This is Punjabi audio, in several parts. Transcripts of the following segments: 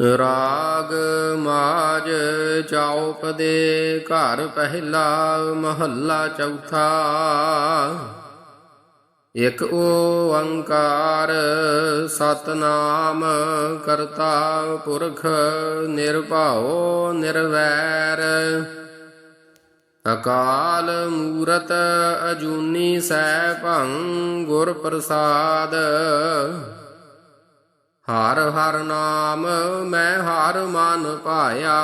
ਰਾਗ ਮਾਜ ਚੌਪ ਦੇ ਘਰ ਪਹਿਲਾ ਮਹੱਲਾ ਚੌਥਾ। ਇਕ ਓੰਕਾਰ ਸਤਨਾਮ ਕਰਤਾ ਪੁਰਖ ਨਿਰਭਉ ਨਿਰਵੈਰ। ਅਕਾਲ ਮੂਰਤ ਅਜੂਨੀ ਸੈਭੰ ਗੁਰ ਪ੍ਰਸਾਦ ਹਰ ਹਰ ਨਾਮ ਮੈਂ ਹਰ ਮਨ ਪਾਇਆ,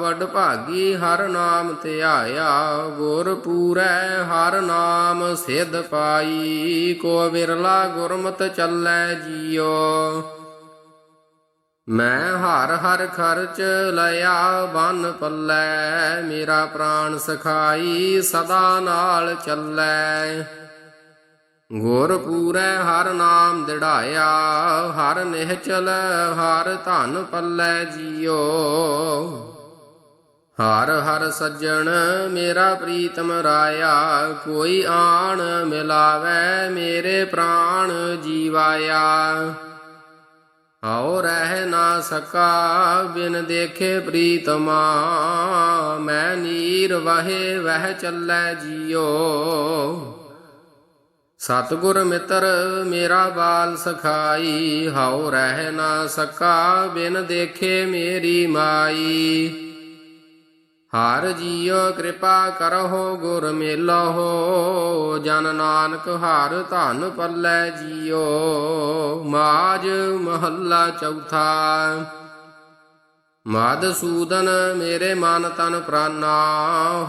ਵਡ ਭਾਗੀ ਹਰ ਨਾਮ ਧਿਆਇਆ ਗੁਰ ਪੂਰੈ ਹਰ ਨਾਮ ਸਿਧ ਪਾਈ, ਕੋ ਵਿਰਲਾ ਗੁਰਮਤ ਚੱਲੈ ਜੀਓ। ਮੈਂ ਹਰ ਹਰ ਖਰਚ ਲਿਆ ਬਨ ਪੱਲੇ, ਮੇਰਾ ਪ੍ਰਾਣ ਸਖਾਈ, ਸਦਾ ਨਾਲ ਚੱਲੈ। ਗੁਰ ਪੂਰੈ ਹਰ ਨਾਮ ਦਿੜਾਇਆ, ਹਰ ਨਿਹਚਲ ਹਰ ਧਨ ਪੱਲੇ ਜੀਓ। ਹਰ ਹਰ ਸੱਜਣ ਮੇਰਾ ਪ੍ਰੀਤਮ ਰਾਇਆ, ਕੋਈ ਆਣ ਮਿਲਾਵੇ ਮੇਰੇ ਪ੍ਰਾਣ ਜੀਵਾਇਆ। ਹਉ ਰਹਿ ਨਾ ਸਕਾ, ਬਿਨ ਦੇਖੇ ਪ੍ਰੀਤਮਾ, ਮੈਂ ਨੀਰ ਵਹੇ ਵਹਿ ਚੱਲੈ ਜੀਓ। ਸਤਗੁਰ ਮਿੱਤਰ ਮੇਰਾ ਬਾਲ ਸਖਾਈ, ਹਉ ਰਹਿ ਨਾ ਸਕਾ, ਬਿਨ ਦੇਖੇ ਮੇਰੀ ਮਾਈ। ਹਰ ਜੀਉ ਕਿਰਪਾ ਕਰਹੁ, ਗੁਰ ਮੇਲਹੁ, ਜਨ ਨਾਨਕ ਹਰ ਧਨ ਪੱਲੇ ਜੀਉ। ਮਾਜ ਮਹੱਲਾ ਚੌਥਾ। ਮਾਦਸੂਦਨ ਮੇਰੇ ਮਨ ਤਨ ਪ੍ਰਾਨਾ,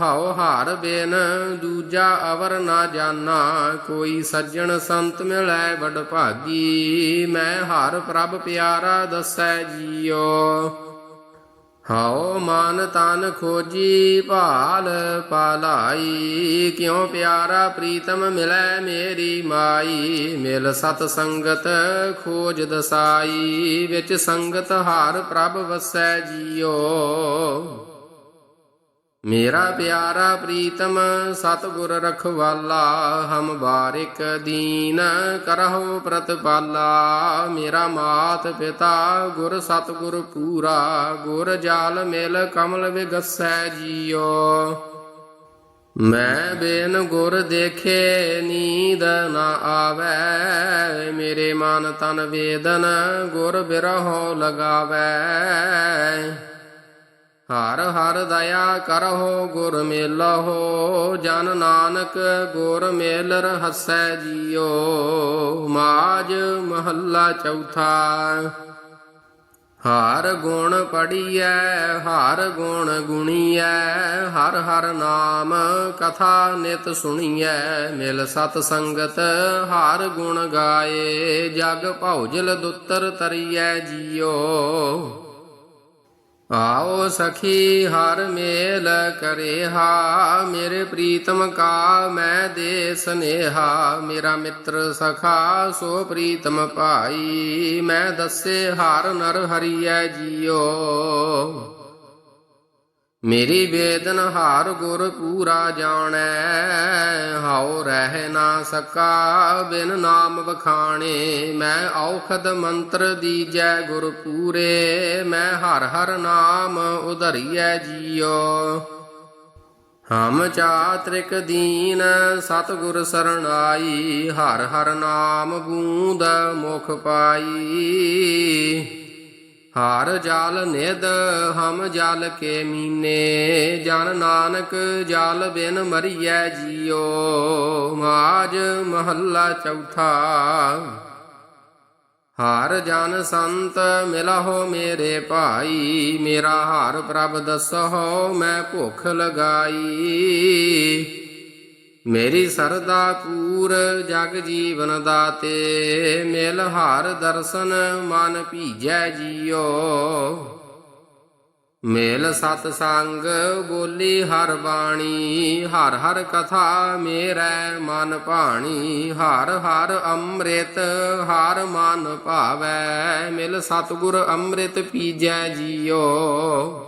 ਹਉ ਹਾਰ ਬੇਨ, ਦੂਜਾ ਅਵਰ ਨਾ ਜਾਣਾ ਕੋਈ ਸੱਜਣ ਸੰਤ ਮਿਲੈ ਵਡ ਭਾਗੀ ਮੈਂ ਹਰ ਪ੍ਰਭ ਪਿਆਰਾ ਦਸੈ ਜੀਓ। ਹਉ ਮਨ ਤਨ ਖੋਜੀ ਭਾਲ ਪਾਲਾਈ, ਕਿਉ ਪਿਆਰਾ ਪ੍ਰੀਤਮ ਮਿਲੈ ਮੇਰੀ ਮਾਈ? ਮਿਲ ਸਤ ਸੰਗਤ ਖੋਜ ਦਸਾਈ, ਵਿੱਚ ਸੰਗਤ ਹਾਰ ਪ੍ਰਭ ਵਸੈ ਜੀਓ। ਮੇਰਾ ਪਿਆਰਾ ਪ੍ਰੀਤਮ, ਸਤਿਗੁਰ ਰਖਵਾਲਾ, ਹਮ ਬਾਰਿਕ ਦੀਨ ਕਰਹੁ ਪ੍ਰਤਪਾਲਾ। ਮੇਰਾ ਮਾਤ ਪਿਤਾ, ਗੁਰ ਸਤਿਗੁਰ ਪੂਰਾ, ਗੁਰ ਜਾਲ ਮਿਲ ਕਮਲ ਵਿਗਸੈ ਜੀਓ। ਮੈਂ ਬੇਨ ਗੁਰ ਦੇਖੇ ਨੀਂਦ ਨਾ ਆਵੇ, ਮੇਰੇ ਮਨ ਤਨ ਵੇਦਨ ਗੁਰ ਬਿਰਹੋ ਲਗਾਵੇ। ਹਰ ਹਰ ਦਇਆ ਕਰਹੁ, ਗੁਰ ਮੇਲਹੁ, ਜਨ ਨਾਨਕ ਗੁਰ ਮੇਲ ਰਹਸੈ ਜੀਓ ਮਾਜ ਮਹੱਲਾ ਚੌਥਾ। ਹਰ ਗੁਣ ਪੜੀਐ ਹਰ ਗੁਣ ਗੁਣੀਐ, ਹਰ ਹਰ ਨਾਮ ਕਥਾ ਨਿਤ ਸੁਣੀਐ, ਮਿਲ ਸਤ ਸੰਗਤ, ਹਰ ਗੁਣ ਗਾਏ, ਜਗ ਭਉਜਲ ਦੁੱਤਰ ਤਰੀਐ ਜੀਓ ਆਓ ਸਖੀ ਹਰ ਮੇਲ ਕਰੇਹਾ, ਮੇਰੇ ਪ੍ਰੀਤਮ ਕਾ ਮੈਂ ਦੇ ਸਨੇਹਾ। ਮੇਰਾ ਮਿੱਤਰ ਸਖਾ, ਸੋ ਪ੍ਰੀਤਮ ਭਾਈ, ਮੈਂ ਦੱਸੇ ਹਰ ਨਰ ਹਰੀਐ ਜੀਓ। ਮੇਰੀ ਵੇਦਨ ਹਾਰ ਗੁਰ ਪੂਰਾ ਜਾਣੈ, ਹਉ ਰਹਿ ਨਾ ਸਕਾ ਬਿਨ ਨਾਮ ਵਖਾਣੇ। ਮੈਂ ਔਖਦ ਮੰਤਰ ਦੀਜੈ ਗੁਰ ਪੂਰੇ, ਮੈਂ ਹਰ ਹਰ ਨਾਮ ਉਧਰੀਐ ਜੀਓ ਹਮ ਚਾਤ੍ਰਿਕ ਦੀਨ, ਸਤਿਗੁਰ ਸਰਣਾਈ, ਹਰ ਹਰ ਨਾਮ ਬੂੰਦ ਮੁਖ ਪਾਈ। ਹਾਰ ਜਲ ਨਿਦ ਹਮ ਜਲ ਕੇ ਮੀਨੇ, ਜਨ ਨਾਨਕ ਜਲ ਬਿਨ ਮਰੀਐ ਜੀਓ, ਮਾਜ ਮਹੱਲਾ ਚੌਥਾ। ਹਰ ਜਨ ਸੰਤ ਮਿਲਹੁ ਮੇਰੇ ਭਾਈ, ਮੇਰਾ ਹਰ ਪ੍ਰਭ ਦਸਹੁ ਮੈਂ ਭੁਖ ਲਗਾਈ। ਮੇਰੀ ਸਰਦਾ ਪੂਰ ਜਗ ਜੀਵਨ ਦਾਤੇ, ਮਿਲ ਹਰ ਦਰਸ਼ਨ ਮਨ ਭੀਜੈ ਜੀਓ। ਮੇਲ ਸਤ ਸੰਗ ਬੋਲੀ ਹਰ ਬਾਣੀ, ਹਰ ਹਰ ਕਥਾ ਮੇਰੇ ਮਨ ਭਾਣੀ, ਹਰ ਹਰ ਅੰਮ੍ਰਿਤ ਹਰ ਮਨ ਭਾਵੈ, ਮਿਲ ਸਤਗੁਰ ਅੰਮ੍ਰਿਤ ਪੀਜੈ ਜੀਓ।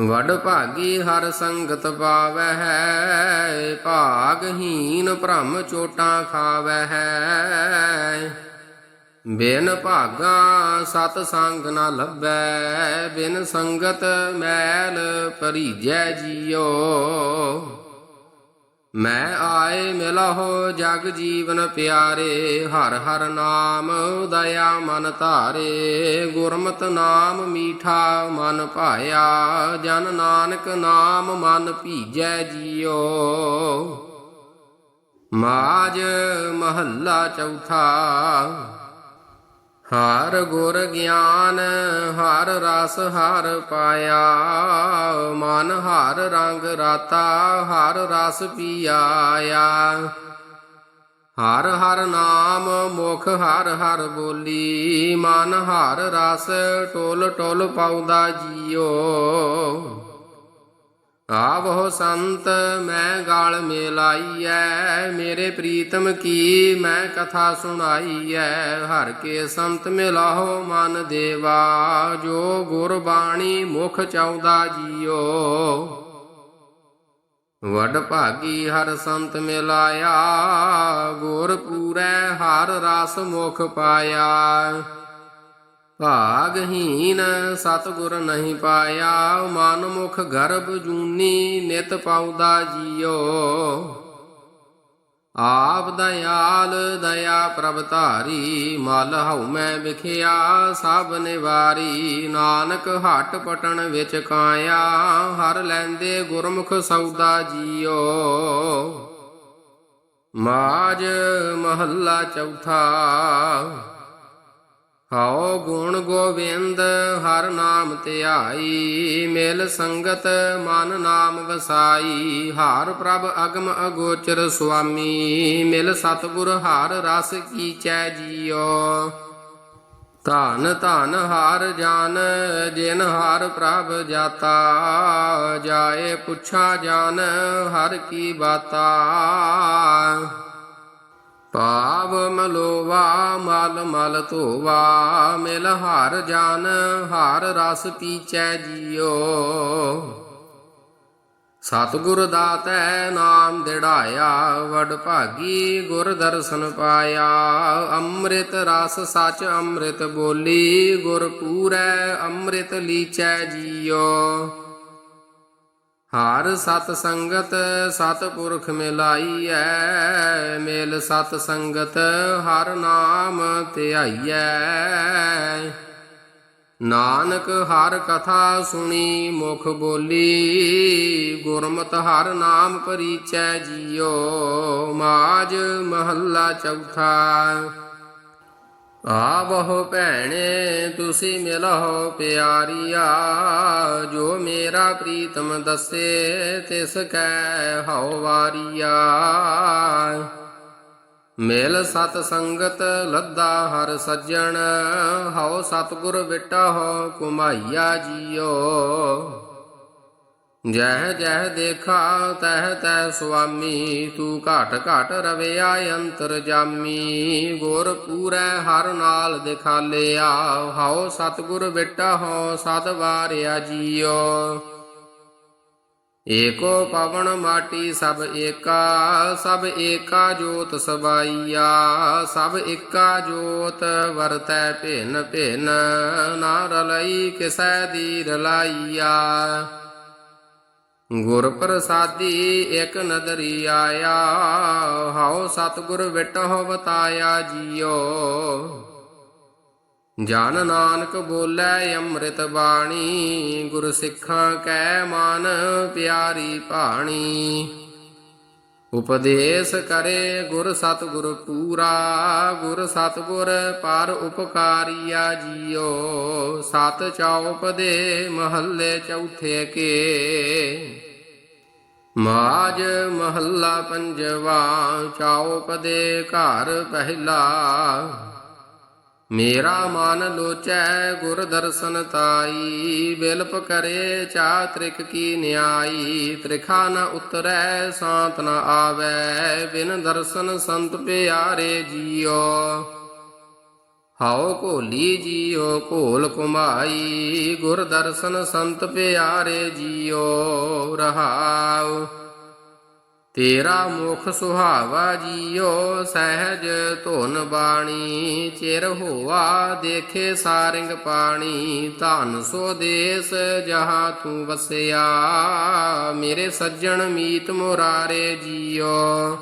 ਵਡ ਭਾਗੀ ਹਰ ਸੰਗਤ ਪਾਵੈ ਹੈ ਭਾਗਹੀਨ ਭ੍ਰਮ ਚੋਟਾਂ ਖਾਵੈ ਹੈ ਬਿਨ ਭਾਗਾ ਸਤ ਸੰਗ ਨਾ ਲੱਭੈ, ਬਿਨ ਸੰਗਤ ਮੈਲ ਪਰੀਜੈ ਜੀਓ। ਮੈਂ ਆਏ ਮਿਲਹੁ ਜਗ ਜੀਵਨ ਪਿਆਰੇ, ਹਰ ਹਰ ਨਾਮ ਦਇਆ ਮਨ ਧਾਰੇ। ਗੁਰਮਤ ਨਾਮ ਮੀਠਾ ਮਨ ਭਾਇਆ, ਜਨ ਨਾਨਕ ਨਾਮ ਮਨ ਭੀਜੈ ਜੀਓ। ਮਾਜ ਮਹੱਲਾ ਚੌਥਾ ਹਰ ਗੁਰ ਗਿਆਨ, ਹਰ ਰਸ ਹਰ ਪਾਇਆ। ਮਨ ਹਰ ਰੰਗ ਰਾਤਾ, ਹਰ ਰਸ ਪੀਆਇਆ। ਹਰ ਹਰ ਨਾਮ ਮੁਖ ਹਰ ਹਰ ਬੋਲੀ, ਮਨ ਹਰ ਰਸ ਟੋਲ ਟੋਲ ਪਾਉਦਾ ਜੀਓ। ਆਵੋ ਸੰਤ, ਮੈਂ ਗਾਲ ਮੇਲਾਈਐ, ਮੇਰੇ ਪ੍ਰੀਤਮ ਕੀ ਮੈਂ ਕਥਾ ਸੁਣਾਈਐ, ਹਰ ਕੇ ਸੰਤ ਮਿਲਾਹੋ ਮਨ ਦੇਵਾ, ਜੋ ਗੁਰਬਾਣੀ ਮੁਖ ਚਾਉਦਾ ਜੀਓ। ਵਡ ਭਾਗੀ ਹਰ ਸੰਤ ਮਿਲਾਇਆ, ਗੁਰ ਪੂਰੈ ਹਰ ਰਸ ਮੁਖ ਪਾਇਆ। ਭਾਗਹੀਨ ਸਤਗੁਰ ਨਹੀਂ ਪਾਇਆ, ਮਨ ਮੁਖ ਗਰਭ ਜੂਨੀ ਨਿਤ ਪਾਉਦਾ ਜੀਓ। ਆਪ ਦਇਆਲ ਦਇਆ ਪ੍ਰਭ ਧਾਰੀ, ਮਲ ਹਉ ਮੈਂ ਵਿਖਿਆ, ਸਭ ਨਿਵਾਰੀ। ਨਾਨਕ ਹਟ ਪਟਣ ਵਿੱਚ ਕਾਇਆ, ਹਰ ਲੈਂਦੇ ਗੁਰਮੁਖ ਸੌਦਾ ਜੀਓ। ਮਾਜ ਮਹੱਲਾ ਚੌਥਾ ਹਉ ਗੁਣ ਗੋਬਿੰਦ, ਹਰ ਨਾਮ ਧਿਆਈ ਮਿਲ ਸੰਗਤ, ਮਨ ਨਾਮ ਵਸਾਈ। ਹਾਰ ਪ੍ਰਭ ਅਗਮ ਅਗੋਚਰ ਸੁਆਮੀ। ਮਿਲ ਸਤਗੁਰ, ਹਾਰ ਰਸ ਕੀਚੈ ਜੀਓ। ਧਨ ਧਨ ਹਾਰ ਜਾਨ, ਜਿਨ ਹਾਰ ਪ੍ਰਭ ਜਾਤਾ। ਜਾਏ ਪੁੱਛਾ ਜਾਨ, ਹਰ ਕੀ ਬਾਤਾ। ਭਾਵ ਮਲੋਵਾ, ਮਲ ਮਲ ਧੋਵਾ, ਮਿਲ ਹਰ ਜਨ, ਹਰ ਰਸ ਪੀਚੈ ਜੀਓ। ਸਤਿਗੁਰ ਦਾਤੈ ਨਾਮ ਦਿੜਾਇਆ, ਵਡ ਭਾਗੀ ਗੁਰ ਦਰਸ਼ਨ ਪਾਇਆ। ਅੰਮ੍ਰਿਤ ਰਸ ਸਚ ਅੰਮ੍ਰਿਤ ਬੋਲੀ, ਗੁਰ ਪੂਰੈ ਅੰਮ੍ਰਿਤ ਲੀਚੈ ਜੀਓ। ਹਰ ਸਤ ਸੰਗਤ, ਸਤ ਪੁਰਖ ਮਿਲਾਈਐ, ਮੇਲ ਸਤ ਸੰਗਤ, ਹਰ ਨਾਮ ਧਿਆਈਐ। ਨਾਨਕ ਹਰ ਕਥਾ ਸੁਣੀ, ਮੁਖ ਬੋਲੀ, ਗੁਰਮਤ ਹਰ ਨਾਮ ਪਰੀਚੈ ਜੀਓ। ਮਾਜ ਮਹੱਲਾ ਚੌਥਾ ਆਵਹੁ ਭੈਣੇ, ਤੁਸੀਂ ਮਿਲਹੁ ਪਿਆਰੀਆ, ਜੋ ਮੇਰਾ ਪ੍ਰੀਤਮ ਦੱਸੇ, ਤਿਸ ਕੈ ਹਉ ਵਾਰੀਆ। ਮਿਲ ਸਤ ਸੰਗਤ, ਲੱਦਾ ਹਰ ਸੱਜਣ, ਹਉ ਸਤਗੁਰ ਹੋ ਕੁਮਾਈਆ ਜੀਓ। ਜਹ ਜਹ ਦੇਖਾ ਤਹ ਤਹ ਸੁਆਮੀ, ਤੂੰ ਘਟ ਘਟ ਰਵਿਆ ਅੰਤਰ ਜਾਮੀ। ਗੁਰ ਪੂਰੈ ਹਰ ਨਾਲ ਦਿਖਾਲਿਆ, ਹਉ ਸਤਗੁਰ ਬਿਟਾ ਹੋ ਸਦ ਵਾਰਿਆ ਜੀਓ। ਏਕੋ ਪਵਨ ਮਾਟੀ ਸਭ ਏਕਾ ਸਭ ਏਕਾ ਜੋਤ ਸਬਾਈਆ, ਸਭ ਏਕਾ ਜੋਤ ਵਰਤੈ ਭਿੰਨ ਭਿੰਨ ਨਾ ਰਲਈ ਕਿਸੈ ਦੀ ਰਲਾਈਆ ਗੁਰ ਪ੍ਰਸਾਦੀ ਇਕ ਨਦਰੀ ਆਇਆ, ਹਉ ਸਤਗੁਰ ਵਿਟਹੁ ਬਤਾਇਆ ਜੀਓ। ਜਨ ਨਾਨਕ ਬੋਲੇ ਅੰਮ੍ਰਿਤ ਬਾਣੀ, ਗੁਰ ਸਿੱਖਾਂ ਕੈ ਮਨ ਪਿਆਰੀ ਭਾਣੀ। ਉਪਦੇਸ਼ ਕਰੇ ਗੁਰ ਸਤਗੁਰ ਪੂਰਾ, ਗੁਰ ਸਤਗੁਰ ਪਰ ਉਪਕਾਰੀਆ ਜੀਓ। ਸਤ ਚੌਪਦੇ ਮਹੱਲੇ ਚੌਥੇ ਕੇ। ਮਾਜ ਮਹੱਲਾ ਪੰਜਵਾ ਚੌਪਦੇ ਘਰ ਪਹਿਲਾ। ਮੇਰਾ ਮਨ ਲੋਚੈ ਗੁਰ ਦਰਸ਼ਨ ਤਾਈ, ਬਿਲਪ ਕਰੇ ਚਾ ਤ੍ਰਿਕ ਕੀ ਨਿਆਈ, ਤ੍ਰਿਖਾ ਨ ਉਤਰੈ, ਸਾਤ ਨ ਆਵੈ, ਬਿਨ ਦਰਸ਼ਨ ਸੰਤ ਪਿਆਰੇ ਜੀਓ। ਹਉ ਭੋਲੀ ਜੀਓ ਭੋਲ ਕੁਮਾਈ ਗੁਰ ਦਰਸ਼ਨ ਸੰਤ ਪਿਆਰੇ ਜੀਓ, ਰਹਾਉ ਤੇਰਾ ਮੁਖ ਸੁਹਾਵਾ ਜੀਓ ਸਹਿਜ ਧੁਨ ਬਾਣੀ, ਚਿਰ ਹੋਆ ਦੇਖੇ ਸਾਰਿੰਗ ਪਾਣੀ, ਧਨ ਸੋ ਦੇਸ ਜਹਾਂ ਤੂੰ ਵਸਿਆ। ਮੇਰੇ ਸੱਜਣ ਮੀਤ ਮੁਰਾਰੇ ਜੀਓ।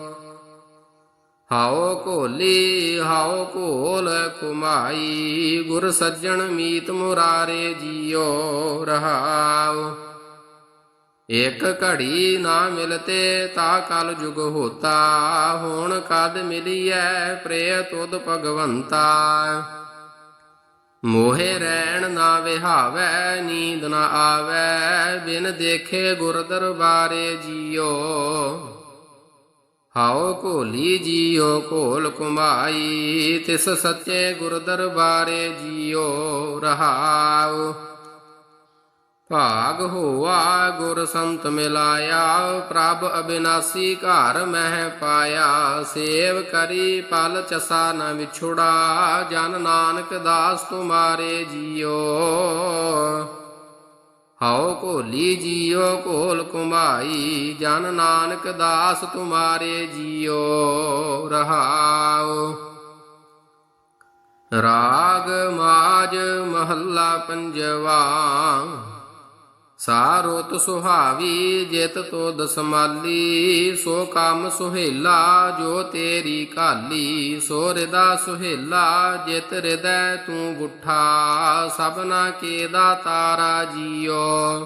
ਹਾਓ ਕੋਲੀ ਹਾਓ ਕੋਲ ਕੁਮਾਈ ਗੁਰ ਸੱਜਣ ਮੀਤ ਮੁਰਾਰੇ ਜੀਓ ਰਹਾਓ ਇਕ ਘੜੀ ਨਾ ਮਿਲਤੇ ਤਾ ਕਲ ਜੁਗ ਹੋਤਾ, ਹੁਣ ਕਦ ਮਿਲੀਐ ਪ੍ਰੇ ਤੁਧ ਭਗਵੰਤਾ। ਮੋਹਿ ਰਹਿਣ ਨਾ ਵਿਹਾਵੈ, ਨੀਂਦ ਨਾ ਆਵੈ, ਬਿਨ ਦੇਖੇ ਗੁਰ ਦਰਬਾਰੇ ਜੀਓ। ਹਾਓ ਭੋਲੀ ਜੀਓ ਭੋਲ ਕੁਮਾਈ ਤਿਸ ਸੱਚੇ ਗੁਰ ਦਰਬਾਰੇ ਜੀਓ, ਰਹਾਉ। ਭਾਗ ਹੋਆ ਗੁਰ ਸੰਤ ਮਿਲਾਇਆ, ਪ੍ਰਭ ਅਬਿਨਾਸੀ ਘਰ ਮਹਿ ਪਾਇਆ। ਸੇਵ ਕਰੀ ਪਲ ਚਸਾ ਨ ਵਿਛੁੜਾ, ਜਨ ਨਾਨਕ ਦਾਸ ਤੁਮਾਰੇ ਜੀਓ। ਹਉ ਭੋਲੀ ਜੀਓ ਕੋਲ ਕੁਮਾਈ ਜਨ ਨਾਨਕ ਦਾਸ ਤੁਮਾਰੇ ਜੀਓ। ਰਹਾਓ ਰਾਗ ਮਾਜ ਮਹੱਲਾ ਪੰਜਵਾ। ਸਾਰੋਤ ਸੁਹਾਵੀ ਜਿਤ ਤੋ ਦਸਮਾਲੀ, ਸੋ ਕੰਮ ਸੁਹੇਲਾ ਜੋ ਤੇਰੀ ਕਾਲੀ, ਸੋ ਹਿਰਦਾ ਸੁਹੇਲਾ ਜਿਤ ਹਿਰਦੈ ਤੂੰ ਗੁੱਠਾ ਸਭਨਾ ਕੇ ਦਾ ਤਾਰਾ ਜੀਓ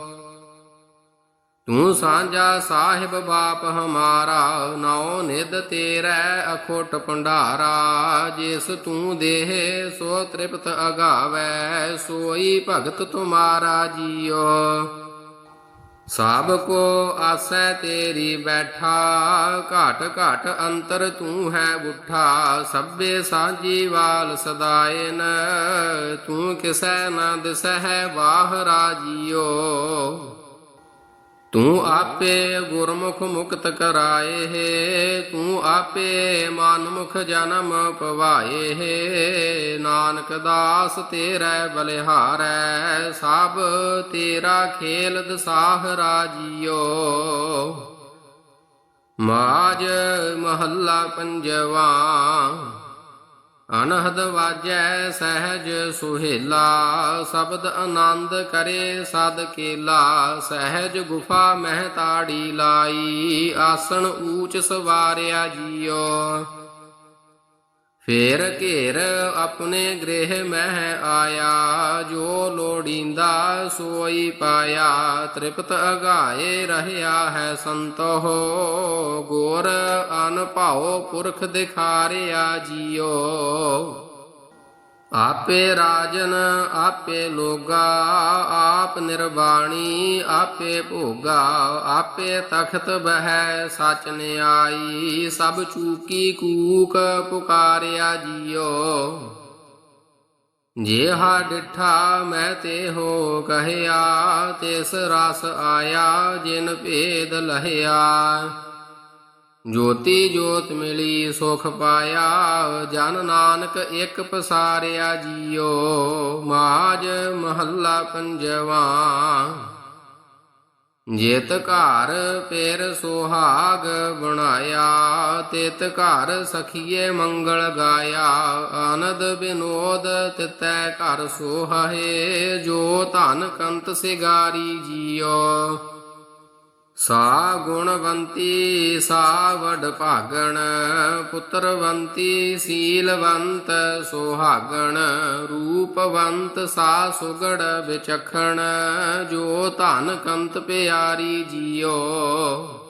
ਤੂੰ ਸਾਂਝਾ ਸਾਹਿਬ ਬਾਪ ਹਮਾਰਾ, ਨਾਉ ਨਿਦ ਤੇਰੈ ਅਖੋਟ ਭੰਡਾਰਾ, ਜਿਸ ਤੂੰ ਦੇਹ ਸੋ ਤ੍ਰਿਪਤ ਅਗਾਵੈ, ਸੋਈ ਭਗਤ ਤੁਮਾਰਾ ਜੀਓ। ਸਭ ਕੋ ਆਸੈ ਤੇਰੀ ਬੈਠਾ, ਘਟ ਘਟ ਅੰਤਰ ਤੂੰ ਹੈ ਬੁੱਠਾ, ਸਭੇ ਸਾਜੀ ਵਾਲ ਸਦਾਇਨ, ਤੂੰ ਕਿਸੈ ਨਾ ਦਿਸਹਿ ਵਾਹ ਰਾਜੀਓ। ਤੂੰ ਆਪੇ ਗੁਰਮੁਖ ਮੁਕਤ ਕਰਾਏ ਹੈ, ਤੂੰ ਆਪੇ ਮਨਮੁਖ ਜਨਮ ਪਵਾਏ ਹੈ। ਨਾਨਕ ਦਾਸ ਤੇਰੇ ਬਲਿਹਾਰੈ, ਸਭ ਤੇਰਾ ਖੇਲ ਦਸਾਹ ਰਾਜੀਓ। ਮਾਜ ਮਹੱਲਾ ਪੰਜਵਾ ਅਨਹਦ ਵਾਜੈ ਸਹਿਜ ਸੁਹੇਲਾ, ਸ਼ਬਦ ਆਨੰਦ ਕਰੇ ਸਦ ਕੇਲਾ, ਸਹਿਜ ਗੁਫਾ ਮਹਿ ਤਾੜੀ ਲਾਈ, ਆਸਣ ਊਚ ਸਵਾਰਿਆ ਜੀਓ। ਫੇਰ ਘੇਰ ਆਪਣੇ ਗ੍ਰਹਿ ਮਹਿ ਆਇਆ, ਜੋ ਲੋੜੀਂਦਾ ਸੋਈ ਪਾਇਆ। ਤ੍ਰਿਪਤ ਅਗਾਏ ਰਹਿਆ ਹੈ ਸੰਤੋ ਗੋਰ ਅਨ ਪੁਰਖ ਦਿਖਾਰਿਆ ਜੀਓ। ਆਪੇ ਰਾਜਨ, ਆਪੇ ਲੋਗਾ, ਆਪ ਨਿਰਵਾਣੀ, ਆਪੇ ਭੋਗਾ, ਆਪੇ ਤਖਤ ਬਹਿ ਸਚ ਨਿਆਈ, ਸਭ ਚੂਕੀ ਕੂਕ ਪੁਕਾਰਿਆ ਜੀਓ। ਜਿਹਾ ਡਿਠਾ ਮੈਂ ਤੇ ਹੋ ਕਹਿਆ, ਤਿਸ ਰਸ ਆਇਆ, ਜਿਨ ਭੇਦ ਲਹਿਆ। ਜੋਤੀ ਜੋਤ ਮਿਲੀ ਸੁਖ ਪਾਇਆ, ਜਨ ਨਾਨਕ ਇੱਕ ਪਸਾਰਿਆ ਜੀਓ ਮਾਜ ਮਹੱਲਾ ਪੰਜਵਾ। ਜੇਤ ਘਰ ਪੇਰ ਸੁਹਾਗ ਬਣਾਇਆ, ਤਿਤ ਘਰ ਸਖੀਏ ਮੰਗਲ ਗਾਇਆ। ਆਨੰਦ ਬਿਨੋਦ ਤਿਤੈ ਘਰ ਸੋਹਾਏ ਜੋ ਧਨ ਕੰਤ ਸਿਗਾਰੀ ਜੀਓ। ਸਾ ਗੁਣਵੰਤੀ, ਸਾ ਵਡ ਭਾਗਣ, ਪੁੱਤਰਵੰਤੀ, ਸੀਲਵੰਤ, ਸੁਹਾਗਣ, ਰੂਪਵੰਤ, ਸਾ ਸੁਗੜ ਵਿਚਖਣ, ਜੋ ਧਨ ਕੰਤ ਪਿਆਰੀ ਜੀਓ।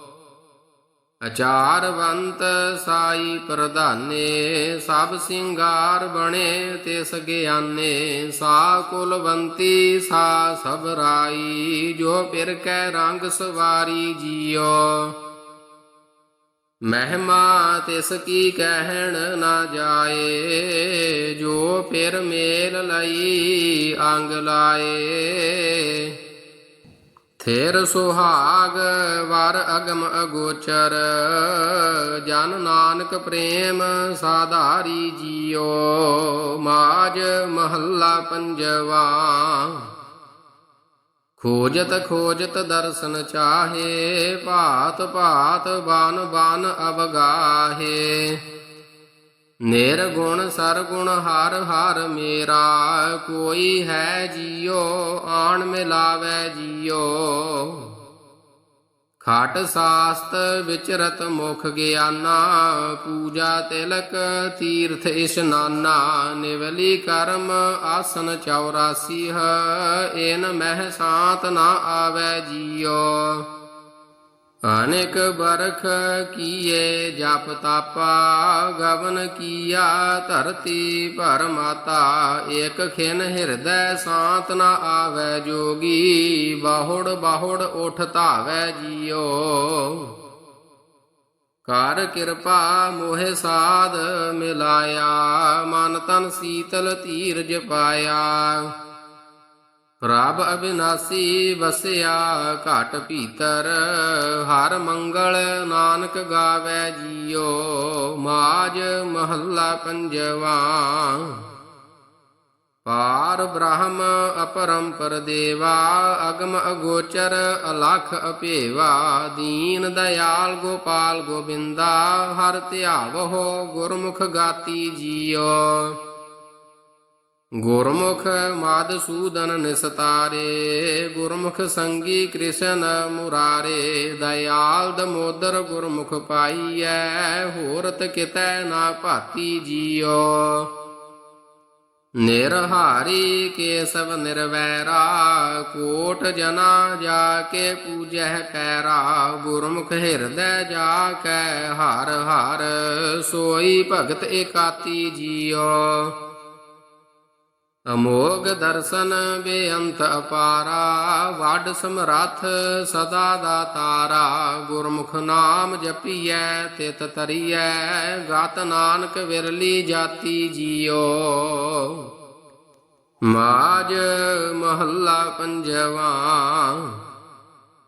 ਅਚਾਰਵੰਤ ਸਾਈ ਪ੍ਰਧਾਨੇ, ਸਭ ਸਿੰਗਾਰ ਬਣੇ ਤਿਸ ਗਿਆਨੇ ਸਾ ਕੁਲਵੰਤੀ, ਸਾ ਸਭ ਰਾਈ, ਜੋ ਪਿਰ ਕੈ ਰੰਗ ਸਵਾਰੀ ਜੀਓ। ਮਹਿਮਾ ਤਿਸ ਕੀ ਕਹਿਣ ਨਾ ਜਾਏ, ਜੋ ਪਿਰ ਮੇਲ ਲਈ ਅੰਗ ਲਾਏ। ਥੇਰ ਸੁਹਾਗ ਵਰ ਅਗਮ ਅਗੋਚਰ, ਜਨ ਨਾਨਕ ਪ੍ਰੇਮ ਸਾਧਾਰੀ ਜੀਓ ਮਾਜ ਮਹੱਲਾ ਪੰਜਵਾ। ਖੋਜਤ ਖੋਜਤ ਦਰਸ਼ਨ ਚਾਹੇ, ਭਾਤ ਭਾਤ ਬਨ ਬਾਨ ਅਵਗਾਹੇ। ਨਿਰਗੁਣ ਸਰਗੁਣ ਹਰ ਹਰ ਮੇਰਾ, ਕੋਈ ਹੈ ਜੀਓ, ਆਣ ਮਿਲਾਵੇ ਜੀਓ। ਖਾਟ ਸਾਸਤ ਵਿਚਰਤ ਮੁਖ ਗਿਆਨਾ, ਪੂਜਾ ਤਿਲਕ ਤੀਰਥ ਇਸ਼ਨਾਨਾ ਨਿਵਲੀ ਕਰਮ ਆਸਨ 84 ਹੈ, ਏਨ ਮਹਿ ਸਾਤ ਨਾ ਆਵੇ ਜੀਉ ਅਨੇਕ ਬਰਖ ਕੀਏ, ਜਪ ਤਾਪਾ, ਗਵਨ ਕੀਆ, ਧਰਤੀ ਪਰਮਾਤਾ ਏਕ ਖਿਨ ਹਿਰਦੈ ਸਾਤ ਨ ਆਵੈ ਜੋਗੀ, ਬਾਹੁੜ ਬਾਹੁੜ ਉਠ ਧਾਵੈ ਜੀਓ। ਕਰ ਕਿਰਪਾ ਮੋਹਿ ਸਾਧ ਮਿਲਾਇਆ, ਮਨ ਤਨ ਸੀਤਲ ਧੀਰਜ ਪਾਇਆ। ਪ੍ਰਭ ਅਬਿਨਾਸੀ ਵਸਿਆ ਘਟ ਭੀਤਰ, ਹਰ ਮੰਗਲ ਨਾਨਕ ਗਾਵੇ ਜੀਓ, ਮਾਜ ਮਹੱਲਾ ਪੰਜਵਾ। ਪਾਰ ਬ੍ਰਹਮ ਅਪਰੰਪਰ ਦੇਵਾ, ਅਗਮ ਅਗੋਚਰ ਅਲਖ ਅਪੇਵਾ ਦੀਨ ਦਇਆਲ ਗੋਪਾਲ ਗੋਬਿੰਦਾ, ਹਰ ਧਿਆਵਹੋ ਗੁਰਮੁਖ ਗਾਤੀ ਜੀਓ। ਗੁਰਮੁਖ ਮਾਦਸੂਦਨ ਨਿਸਤਾਰੇ, ਗੁਰਮੁਖ ਸੰਗੀ ਕ੍ਰਿਸ਼ਨ ਮੁਰਾਰੇ, ਦਇਆਲ ਦਮੋਦਰ ਗੁਰਮੁਖ ਪਾਈਐ, ਹੋਰਤ ਕਿਤੈ ਨਾ ਭਾਤੀ ਜੀਓ। ਨਿਰਹਾਰੀ ਕੇਸਵ ਨਿਰਵੈਰਾ, ਕੋਟ ਜਨਾ ਜਾ ਕੇ ਪੂਜੈ ਪੈਰਾ, ਗੁਰਮੁਖ ਹਿਰਦੈ ਜਾ ਕੈ ਹਰ ਹਰ, ਸੋਈ ਭਗਤ ਇਕਾਤੀ ਜੀਓ। ਅਮੋਗ ਦਰਸ਼ਨ ਬੇਅੰਤ ਅਪਾਰਾ ਵੱਡ ਸਮਰੱਥ ਸਦਾ ਦਾਤਾਰਾ ਗੁਰਮੁਖ ਨਾਮ ਜਪੀਐ, ਤਿਤ ਤਰੀਐ, ਗਤ ਨਾਨਕ ਵਿਰਲੀ ਜਾਤੀ ਜੀਓ। ਮਾਜ ਮਹੱਲਾ ਪੰਜਵਾ।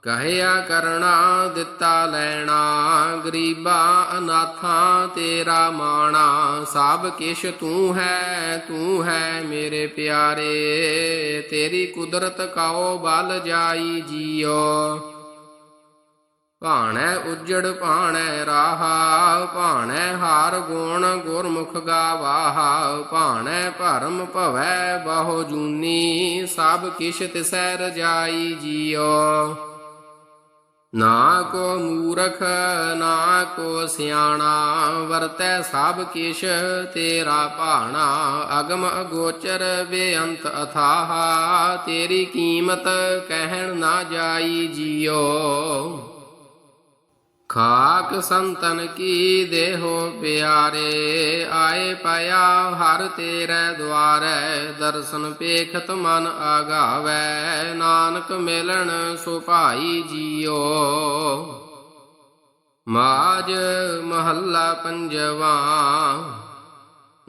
ਕਹਿਆ ਕਰਣਾ ਦਿੱਤਾ ਲੈਣਾ, ਗਰੀਬਾ ਅਨਾਥਾਂ ਤੇਰਾ ਮਾਣਾ, ਸਭ ਕਿਛ ਤੂੰ ਹੈ ਤੂੰ ਹੈ ਮੇਰੇ ਪਿਆਰੇ, ਤੇਰੀ ਕੁਦਰਤ ਕਾਓ ਬਲ ਜਾਈ ਜੀਓ। ਭਾਣੈ ਉਜੜ, ਭਾਣੈ ਰਾਹਾ, ਭਾਣੈ ਹਾਰ ਗੁਣ, ਗੁਰਮੁਖ ਗਾਵਾਹਾ, ਭਾਣੈ ਭਰਮ ਭਵੈ ਬਹੁ ਜੂਨੀ, ਸਭ ਕਿਛ ਤਿਸੈ ਰਜਾਈ ਜੀਓ। ਨਾ ਕੋ ਮੂਰਖ, ਨਾ ਕੋ ਸਿਆਣਾ, ਵਰਤੈ ਸਭ ਕਿਛ ਤੇਰਾ ਭਾਣਾ। ਅਗਮ ਅਗੋਚਰ ਬੇਅੰਤ ਅਥਾਹ, ਤੇਰੀ ਕੀਮਤ ਕਹਿਣ ਨਾ ਜਾਈ ਜੀਓ। ਖਾਕ ਸੰਤਨ ਕੀ ਦੇਹੋ ਪਿਆਰੇ, ਆਏ ਪਾਇਆ ਹਰ ਤੇਰੇ ਦੁਆਰੈ, ਦਰਸ਼ਨ ਪੇਖਤ ਮਨ ਆਗਾਵੈ, ਨਾਨਕ ਮਿਲਣ ਸੁ ਭਾਈ ਜੀਓ। ਮਾਜ ਮਹੱਲਾ ਪੰਜਵਾ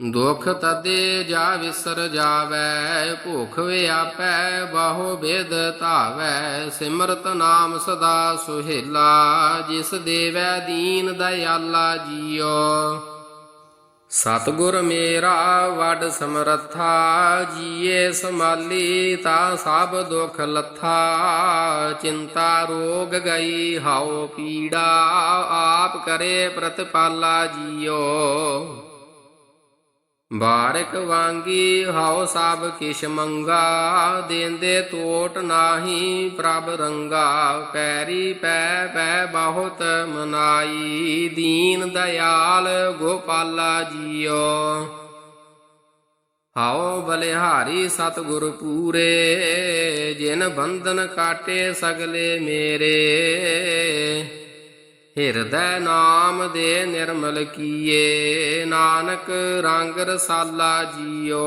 ਦੁਖ ਤਦੇ ਜਾ ਵਿਸਰ ਜਾਵੈ, ਭੁਖ ਵਿਆਪੈ ਬਹੁ ਬੇਦ ਧਾਵੈ। ਸਿਮਰਤ ਨਾਮ ਸਦਾ ਸੁਹੇਲਾ, ਜਿਸ ਦੇਵੈ ਦੀਨ ਦਇਆਲਾ ਜੀਓ। ਸਤਗੁਰ ਮੇਰਾ ਵੱਡ ਸਮਰੱਥਾ, ਜੀਏ ਸਮਾਲੀ ਤਾ ਸਭ ਦੁਖ ਲੱਥਾ। ਚਿੰਤਾ ਰੋਗ ਗਈ ਹਾਉ ਪੀੜਾ, ਆਪ ਕਰੇ ਪ੍ਰਤਪਾਲਾ ਜੀਓ। ਬਾਰਕ ਵਾਂਗੀ ਹਉ ਸਭ ਕਿਛ ਮੰਗਾ, ਦੇਂਦੇ ਟੋਟ ਨਾਹੀ ਪ੍ਰਭ ਰੰਗਾ। ਪੈਰੀ ਪੈ ਪੈ ਬਹੁਤ ਮਨਾਈ, ਦੀਨ ਦਇਆਲ ਗੋਪਾਲਾ ਜੀਓ। ਹਉ ਬਲਿਹਾਰੀ ਸਤਿਗੁਰ ਪੂਰੇ, ਜਿਨ ਬੰਧਨ ਕਾਟੇ ਸਗਲੇ ਮੇਰੇ। ਹਿਰਦੈ ਨਾਮ ਦੇ ਨਿਰਮਲ ਕੀਏ। ਨਾਨਕ ਰੰਗ ਰਸਾਲਾ ਜੀਓ।